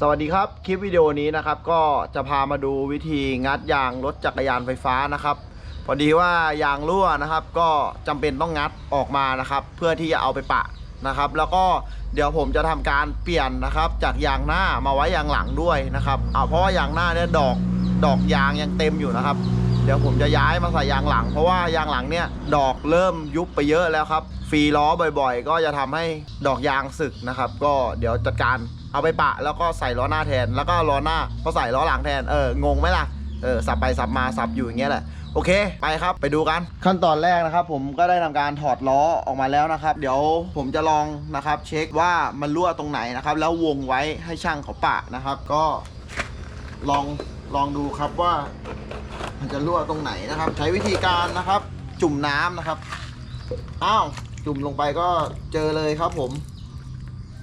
สวัสดีครับคลิปวิดีโอนี้นะครับก็จะพามาดูวิธีงัดยางรถจักรยานไฟฟ้านะครับพอดีว่ายางรั่วนะครับ ก็จำเป็นต้องงัดออกมานะครับ เพื่อที่จะเอาไปปะนะครับ แล้วก็เดี๋ยวผมจะทำการเปลี่ยนนะครับ จากยางหน้ามาไว้ยางหลังด้วยนะครับเอาเพราะว่ายางหน้าเนี่ยดอกดอกยางยังเต็มอยู่นะครับ เดี๋ยวผมจะย้ายมาใส่ยางหลัง เพราะว่ายางหลังเนี่ยดอกเริ่มยุบไปเยอะแล้วครับฟรีล้อบ่อยๆ ก็จะทำให้ดอกยางสึกนะครับ ก็เดี๋ยวจัดการเอาไปปะ แล้วก็ใส่ล้อหน้าแทน แล้วก็ล้อหน้าก็ใส่ล้อหลังแทนเอองงไหมล่ะเออสับไปสับมาสับอยู่อย่างเงี้ยแหละโอเค ไปครับไปดูกันขั้นตอนแรกนะครับ ผมก็ได้ทำการถอดล้อออกมาแล้วนะครับ เดี๋ยวผมจะลองนะครับ เช็คว่ามันรั่วตรงไหนนะครับ แล้ววงไว้ให้ช่างเขาปะนะครับ ก็ลองลองดูครับว่า มันจะรั่วตรงไหนนะครับ ใช้วิธีการนะครับ จุ่มน้ำนะครับอ้าวจุ่มลงไปก็เจอเลยครับผม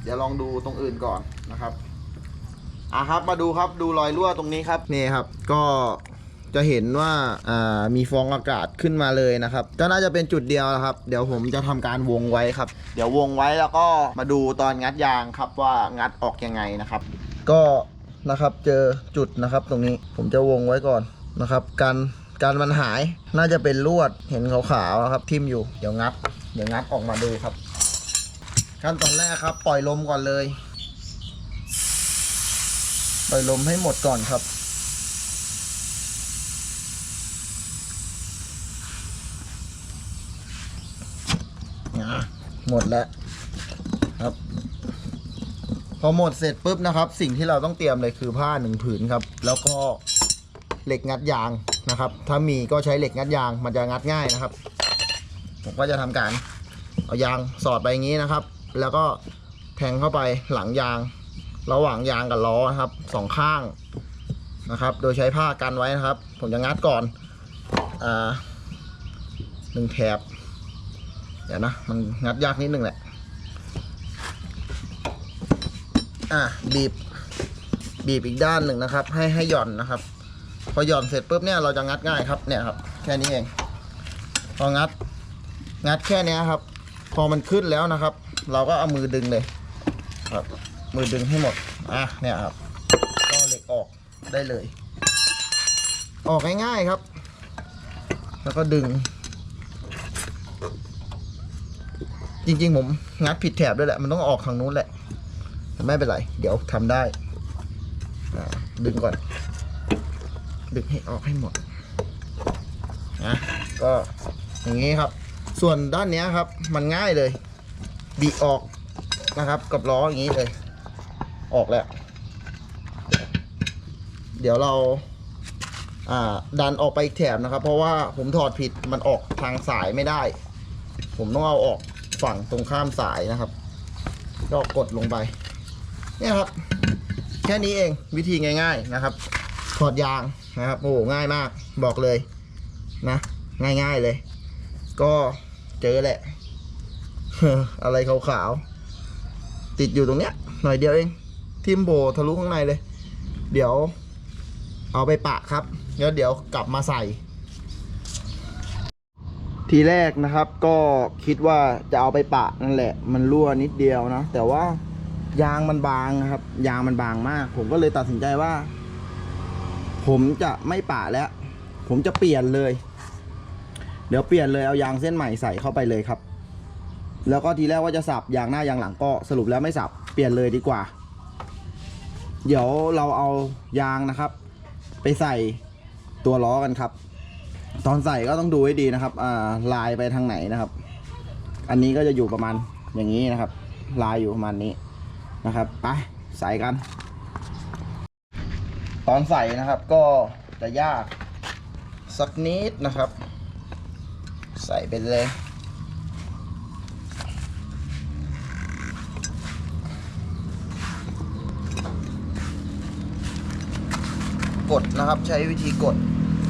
เดี๋ยวลองดูตรงอื่นก่อนนะครับอะครับมาดูครับดูรอยรั่วตรงนี้ครับนี่ครับ ก็จะเห็นว่าอ่ามีฟองอากาศขึ้นมาเลยนะครับก็น่าจะเป็นจุดเดียวนะครับ เดี๋ยวผมจะทำการวงไว้ครับ เดี๋ยววงไว้แล้วก็มาดูตอนงัดยางครับว่างัดออกยังไงนะครับ ก็นะครับเจอจุดนะครับตรงนี้ผมจะวงไว้ก่อน นะครับการการมันหายน่าจะเป็นลวดเห็นขาวๆนะครับทิ่มอยู่เดี๋ยวงัดเดี๋ยวงัดออกมาดูครับ ขั้นตอนแรกครับ ปล่อยลมก่อนเลย ปล่อยลมให้หมดก่อนครับนะหมดแล้วครับ พอหมดเสร็จปุ๊บนะครับ สิ่งที่เราต้องเตรียมเลยคือผ้าหนึ่งผืนครับ แล้วก็ เหล็กงัดยางนะครับ ถ้ามีก็ใช้เหล็กงัดยางมันจะงัดง่ายนะครับ ผมก็จะทำการเอายางสอดไปอย่างนี้นะครับ แล้วก็แทงเข้าไปหลังยาง ระหว่างยางกับล้อนะครับสองข้างนะครับ โดยใช้ผ้ากันไว้นะครับ ผมจะงัดก่อนอ่าหนึ่งแถบเดี๋ยวนะมันงัดยากนิดนึงแหละอะบีบบีบอีกด้านหนึ่งนะครับ ให้ให้หย่อนนะครับ พอหย่อนเสร็จปุ๊บเนี่ยเราจะงัดง่ายครับเนี่ยครับ แค่นี้เอง พองัด งัดแค่นี้ครับ พอมันขึ้นแล้วนะครับ เราก็เอามือดึงเลยครับมือดึงให้หมดอะเนี่ยครับก็เหล็กออกได้เลย ออกง่ายๆครับ แล้วก็ดึง จริงๆผมงัดผิดแถบด้วยแหละมันต้องออกทางนู้นแหละไม่เป็นไร เดี๋ยวทำได้ดึงก่อน ดึงให้ออกให้หมดนะก็อย่างนี้ครับ ส่วนด้านนี้ครับมันง่ายเลย บีออกนะครับ กับล้ออย่างนี้เลย ออกแล้ว เดี๋ยวเราอ่าดันออกไปอีกแถบนะครับ เพราะว่าผมถอดผิดมันออกทางสายไม่ได้ ผมต้องเอาออกฝั่งตรงข้ามสายนะครับ ก็กดลงไป เนี่ยครับ แค่นี้เองวิธีง่าย ๆนะครับ ถอดยาง นะครับโอ้โหง่ายมากบอกเลยนะง่ายๆเลย ก็เจอแหละอะไรขาวๆติดอยู่ตรงเนี้ย หน่อยเดียวเองทิมโบทะลุข้างในเลย เดี๋ยว เอาไปปะครับแล้วเดี๋ยวกลับมาใส่ ทีแรกนะครับก็คิดว่าจะเอาไปปะนั่นแหละ มันรั่วนิดเดียวนะแต่ว่ายางมันบางครับ ยางมันบางมาก ผมก็เลยตัดสินใจว่า ผมจะไม่ปะแล้ว ผมจะเปลี่ยนเลย เดี๋ยวเปลี่ยนเลยเอายางเส้นใหม่ใส่เข้าไปเลยครับ แล้วก็ทีแรกว่าจะสับยางหน้ายางหลังก็สรุปแล้วไม่สับเปลี่ยนเลยดีกว่า เดี๋ยวเราเอายางนะครับ ไปใส่ตัวล้อกันครับ ตอนใส่ก็ต้องดูให้ดีนะครับอ่าลายไปทางไหนนะครับ อันนี้ก็จะอยู่ประมาณอย่างนี้นะครับ ลายอยู่ประมาณนี้นะครับไปใส่กัน ตอนใส่นะครับก็จะยากสักนิดนะครับ ใส่ไปเลย กดนะครับใช้วิธีกด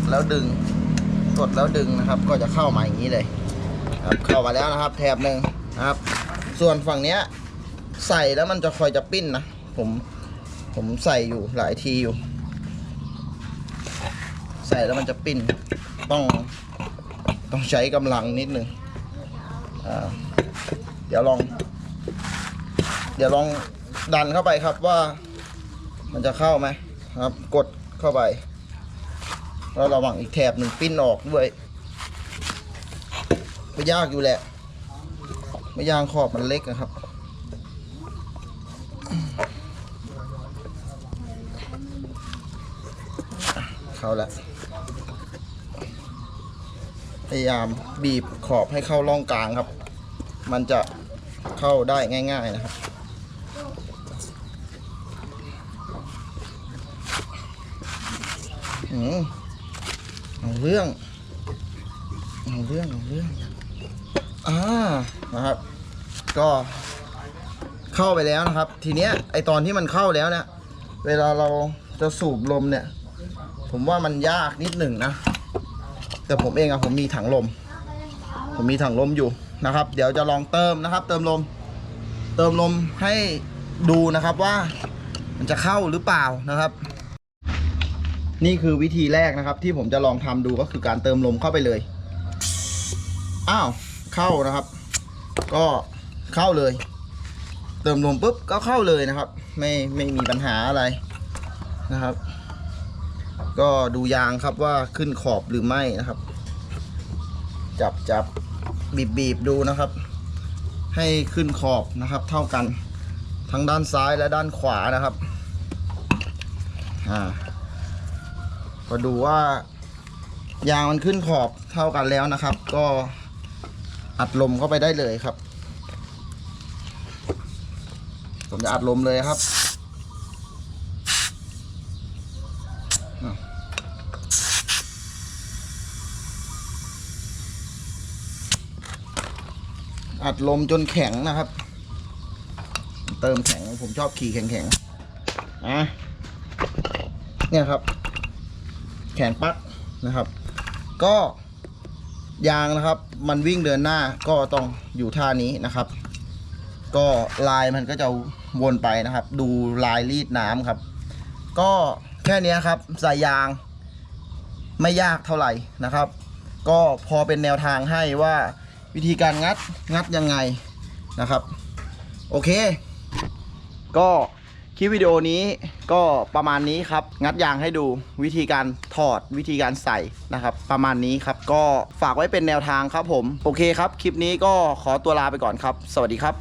แล้วดึง กดแล้วดึงนะครับ ก็จะเข้ามาอย่างนี้เลยครับเข้ามาแล้วนะครับ แถบหนึ่งนะครับ ส่วนฝั่งเนี้ยใส่แล้วมันจะคอยจะปิ้นนะ ผมผมใส่อยู่หลายทีอยู่ ใส่แล้วมันจะปิ้นต้องต้องใช้กำลังนิดนึงอ่าเดี๋ยวลอง เดี๋ยวลองดันเข้าไปครับว่า มันจะเข้าไหมครับ กดเข้าไป แล้วระวังอีกแถบหนึ่งปิ้นออกด้วยไม่ยากอยู่แหละ ไม่ยางขอบมันเล็กนะครับ เขาแล้วพยายามบีบขอบให้เข้าร่องกลางครับ มันจะเข้าได้ง่าย ๆนะครับอืมเอาเรื่องเอาเรื่องเอาเรื่องอ่านะครับ ก็เข้าไปแล้วนะครับ ทีเนี้ยไอตอนที่มันเข้าแล้วเนี่ย เวลาเราจะสูบลมเนี่ย ผมว่ามันยากนิดหนึ่งนะ แต่ผมเองอะผมมีถังลม ผมมีถังลมอยู่นะครับ เดี๋ยวจะลองเติมนะครับ เติมลม เติมลมให้ดูนะครับว่ามันจะเข้าหรือเปล่านะครับ นี่คือวิธีแรกนะครับ ที่ผมจะลองทำดูก็คือการเติมลมเข้าไปเลย อ้าวเข้านะครับ ก็เข้าเลย เติมลมปุ๊บก็เข้าเลยนะครับ ไม่ไม่มีปัญหาอะไรนะครับ ก็ดูยางครับว่าขึ้นขอบหรือไม่นะครับ จับจับบีบบีบดูนะครับ ให้ขึ้นขอบนะครับ เท่ากันทั้งด้านซ้ายและด้านขวานะครับอ่าก็ดูว่ายางมันขึ้นขอบเท่ากันแล้วนะครับ ก็อัดลมเข้าไปได้เลยครับ ผมจะอัดลมเลยครับ อัดลมจนแข็งนะครับ เติมแข็งผมชอบขี่แข็งๆอะเนี่ยครับ แขนปักนะครับ ก็ยางนะครับ มันวิ่งเดินหน้าก็ต้องอยู่ท่านี้นะครับ ก็ลายมันก็จะวนไปนะครับ ดูลายรีดน้ำครับ ก็แค่นี้ครับใส่ยางไม่ยากเท่าไหร่นะครับ ก็พอเป็นแนวทางให้ว่า วิธีการงัดงัดยังไงนะครับ โอเค ก็คลิปวิดีโอนี้ก็ประมาณนี้ครับ งัดยางให้ดูวิธีการถอดวิธีการใส่นะครับ ประมาณนี้ครับ ก็ฝากไว้เป็นแนวทางครับผม โอเคครับ คลิปนี้ก็ขอตัวลาไปก่อนครับ สวัสดีครับ